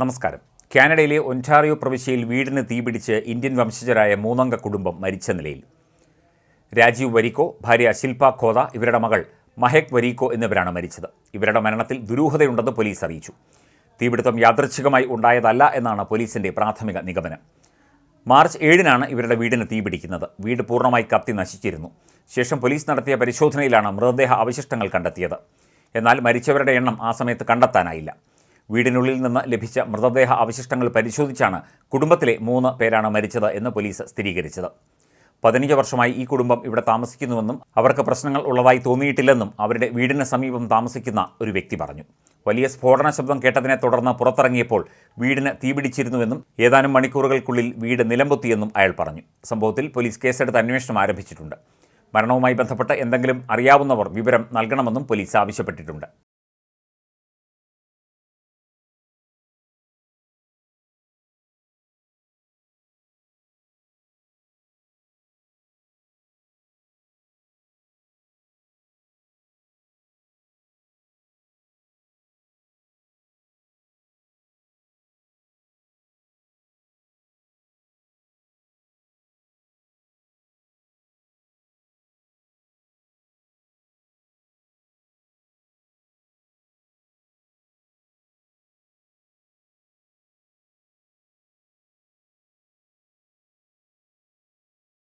നമസ്കാരം. കാനഡയിലെ ഒന്റാറിയോ പ്രവിശ്യയിൽ വീടിന് തീപിടിച്ച് ഇന്ത്യൻ വംശജരായ മൂന്നംഗ കുടുംബം മരിച്ച നിലയിൽ. രാജീവ് വരിക്കോ ഭാര്യ ശിൽപ ഖോദ ഇവരുടെ മകൾ മഹേക് വരീക്കോ എന്നിവരാണ് മരിച്ചത്. ഇവരുടെ മരണത്തിൽ ദുരൂഹതയുണ്ടെന്ന് പോലീസ് അറിയിച്ചു. തീപിടുത്തം യാദൃച്ഛികമായി ഉണ്ടായതല്ല എന്നാണ് പോലീസിന്റെ പ്രാഥമിക നിഗമനം. മാർച്ച് ഏഴിനാണ് ഇവരുടെ വീടിന് തീപിടിക്കുന്നത് വീട് പൂർണമായി കത്തി നശിച്ചിരുന്നു. ശേഷം പോലീസ് നടത്തിയ പരിശോധനയിലാണ് മൃതദേഹ അവശിഷ്ടങ്ങൾ കണ്ടെത്തിയത്. എന്നാൽ മരിച്ചവരുടെ എണ്ണം ആ സമയത്ത് കണ്ടെത്താനായില്ല. വീടിനുള്ളിൽ നിന്ന് ലഭിച്ച മൃതദേഹ അവശിഷ്ടങ്ങൾ പരിശോധിച്ചാണ് കുടുംബത്തിലെ മൂന്ന് പേരാണ് മരിച്ചത് എന്ന് പോലീസ് സ്ഥിരീകരിച്ചത്. പതിനഞ്ച് വർഷമായി ഈ കുടുംബം ഇവിടെ താമസിക്കുന്നുവെന്നും അവർക്ക് പ്രശ്നങ്ങൾ ഉള്ളതായി തോന്നിയിട്ടില്ലെന്നും അവരുടെ വീടിന് സമീപം താമസിക്കുന്ന ഒരു വ്യക്തി പറഞ്ഞു. വലിയ സ്ഫോടന ശബ്ദം കേട്ടതിനെ തുടർന്ന് പുറത്തിറങ്ങിയപ്പോൾ വീടിന് തീപിടിച്ചിരുന്നുവെന്നും ഏതാനും മണിക്കൂറുകൾക്കുള്ളിൽ വീട് നിലംപൊത്തിയെന്നും അയാൾ പറഞ്ഞു. സംഭവത്തിൽ പോലീസ് കേസെടുത്ത് അന്വേഷണം ആരംഭിച്ചിട്ടുണ്ട്. മരണവുമായി ബന്ധപ്പെട്ട് എന്തെങ്കിലും അറിയാവുന്നവർ വിവരം നൽകണമെന്നും പോലീസ് ആവശ്യപ്പെട്ടിട്ടുണ്ട്.